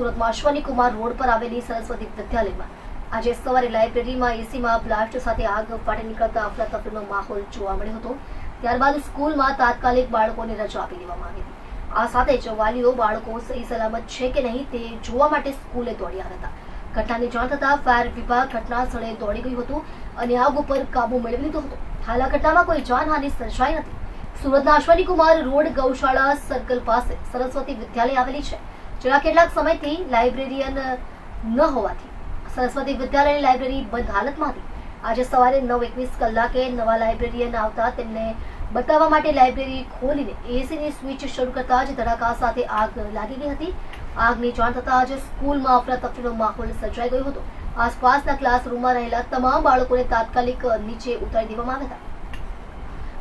સુરતમાં અશ્વની કુમાર રોડ પર આવેલી સરસ્વતી વિદ્યાલયમાં. આજે સવારે લાઇબ્રેરીમાં એસીમાં બ્લાસ્ટ સાથે આગ ફાટી નીકળતા અફરાતફરીનો માહોલ જોવા મળ્યો હતો. ત્યારબાદ સ્કૂલમાં તાત્કાલિક બાળકોને રજા આપી દેવામાં આવી આ સાથે જ વાલીઓ બાળકો સહી સલામત છે કે નહીં તે જોવા માટે સ્કૂલે દોડ્યા હતા. ઘટનાની જાણ થતાં ફાયર વિભાગ ઘટના સ્થળે દોડી ગયું હતું અને આગ ઉપર કાબુ મેળવી લીધો હતો. હાલ આ ઘટનામાં કોઈ જાનહાનિ સર્જાઈ નથી. સુરતના અશ્વની કુમાર રોડ ગૌશાળા સર્કલ પાસે સરસ્વતી વિદ્યાલય આવેલી છે. જેના કેટલાક સમયથી લાઇબ્રેરિયન ન હોવાથી. સરસ્વતી વિદ્યાલયની લાઇબ્રેરી બંધ હાલતમાં હતી આજે સવારે નવ એકવીસ કલાકે નવા લાઇબ્રેરિયન આવતા તેમને બતાવવા માટે લાઇબ્રેરી ખોલીને એસીની સ્વિચ શરૂ કરતા જ ધડાકા સાથે આગ લાગી ગઈ હતી. આગની જાણ થતાં જ સ્કૂલમાં અફરાતફરીનો માહોલ સર્જાઈ ગયો હતો. આસપાસના ક્લાસરૂમમાં રહેલા તમામ બાળકોને તાત્કાલિક નીચે ઉતારી દેવામાં આવ્યા હતા.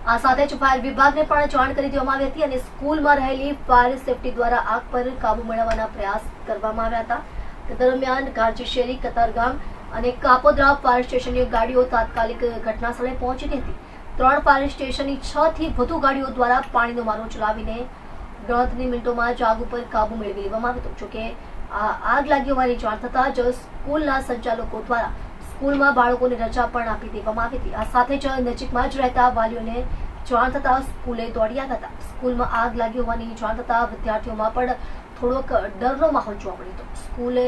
આ સાથે જ ફાયર વિભાગને પણ જાણ કરી દેવામાં આવી હતી અને સ્કૂલમાં રહેલી ફાયર સેફટી દ્વારા આગ પર કાબુ મેળવવાના પ્રયાસ કરવામાં આવ્યા હતા. દરમિયાન ગારજી શેરી કતારગામ અને કાપોદ્રા ફાયર સ્ટેશનની ગાડીઓ તાત્કાલિક ઘટના સ્થળે પહોંચી હતી. ત્રણ ફાયર સ્ટેશનની છ થી વધુ ગાડીઓ દ્વારા પાણીનો મારો ચલાવીને ગણતરી મિનિટોમાં જ આગ ઉપર કાબુ મેળવી લેવામાં આવ્યો હતો. જોકે આ આગ લાગી હોવાની જાણ થતાં જ સ્કૂલના સંચાલકો દ્વારા સ્કૂલમાં બાળકોને રજા પણ આપી દેવામાં આવી હતી. આ સાથે જ નજીકમાં જ રહેતા વાલીઓને જાણ થતાં સ્કૂલે દોડી આવ્યા હતા. સ્કૂલમાં આગ લાગી હોવાની જાણ થતાં વિદ્યાર્થીઓમાં પણ થોડોક ડરનો માહોલ જોવા મળ્યો હતો. સ્કૂલે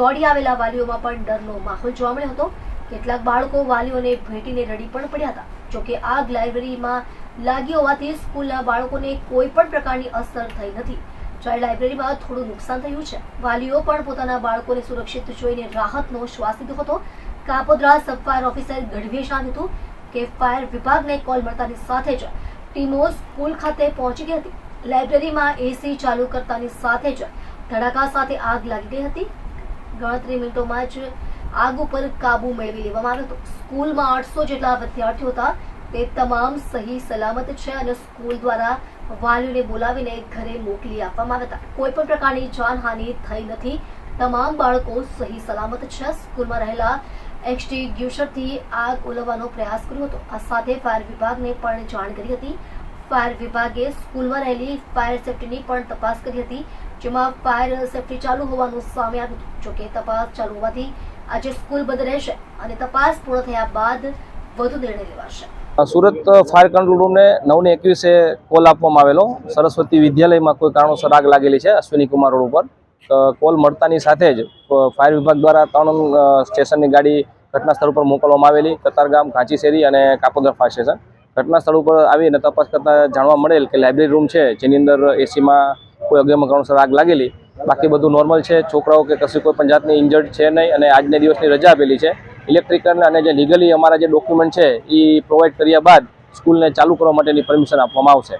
દોડી આવેલા વાલીઓમાં પણ ડરનો માહોલ જોવા મળ્યો હતો. કેટલાક બાળકો વાલીઓને ભેટીને રડી પણ પડ્યા હતા. જોકે આગ લાઇબ્રેરીમાં લાગી હોવાથી સ્કૂલના બાળકોને કોઈ પણ પ્રકારની અસર થઈ નથી. જ્યારે લાઇબ્રેરીમાં થોડું નુકસાન થયું છે, વાલીઓ પણ પોતાના બાળકોને સુરક્ષિત જોઈને રાહતનો શ્વાસ લીધો હતો. કાપોદ્રા સબ ઓફિસર ગઢવીએ જણાવ્યું હતું કે ફાયર વિભાગને કોલ મળતાની સાથે જ ટીમો સ્કૂલ ખાતે પહોંચી ગઈ હતી. લાઇબ્રેરીમાં એસી ચાલુ કરતાની સાથે જ ધડાકા સાથે આગ લાગી ગઈ હતી. ગણતરી મિનિટોમાં જ આગ ઉપર કાબુ મેળવી લેવામાં આવ્યો હતો. સ્કૂલમાં આઠસો જેટલા વિદ્યાર્થીઓ હતા. તે તમામ સહી સલામત છે અને સ્કૂલ દ્વારા વાલીઓને બોલાવીને ઘરે મોકલી આપવામાં આવ્યા હતા. કોઈ પણ પ્રકારની જાનહાનિ થઈ નથી. તમામ બાળકો સહી સલામત છે. સ્કૂલમાં રહેલા એક્સટીગ્યુશરથી આગ ઓલવવાનો પ્રયાસ કર્યો હતો. આ સાથે ફાયર વિભાગને પણ જાણ કરી હતી. ફાયર વિભાગે સ્કૂલમાં રહેલી ફાયર સેફટીની પણ તપાસ કરી હતી, જેમાં ફાયર સેફટી ચાલુ હોવાનું સામે આવ્યું હતું. જોકે તપાસ ચાલુ હોવાથી આજે સ્કૂલ બંધ રહેશે અને તપાસ પૂર્ણ થયા બાદ વધુ નિર્ણય લેવાશે. સુરત ફાયર કંટ્રોલ રૂમને નવને એકવીસે કોલ આપવામાં આવેલો. સરસ્વતી વિદ્યાલયમાં કોઈ કારણોસર આગ લાગેલી છે. અશ્વિની કુમાર રોડ ઉપર. કોલ મળતાની સાથે જ ફાયર વિભાગ દ્વારા ત્રણ સ્ટેશનની ગાડી ઘટના સ્થળ ઉપર મોકલવામાં આવેલી. કતારગામ ઘાંચી શેરી અને કાપોદ્રા ફાયર સ્ટેશન. ઘટના સ્થળ ઉપર આવીને તપાસ કરતાં જાણવા મળેલ કે લાઇબ્રેરી રૂમ છે, જેની અંદર એસીમાં કોઈ અગમ્ય કારણોસર આગ લાગેલી. બાકી બધું નોર્મલ છે. છોકરાઓ કે કશું કોઈ પણ જાતની ઇન્જર્ડ છે નહીં અને આજના દિવસની રજા આપેલી છે. ઇલેક્ટ્રિકલ અને જે લીગલી અમારા જે ડોક્યુમેન્ટ છે એ પ્રોવાઈડ કર્યા બાદ સ્કૂલને ચાલુ કરવા માટેની પરમિશન આપવામાં આવશે.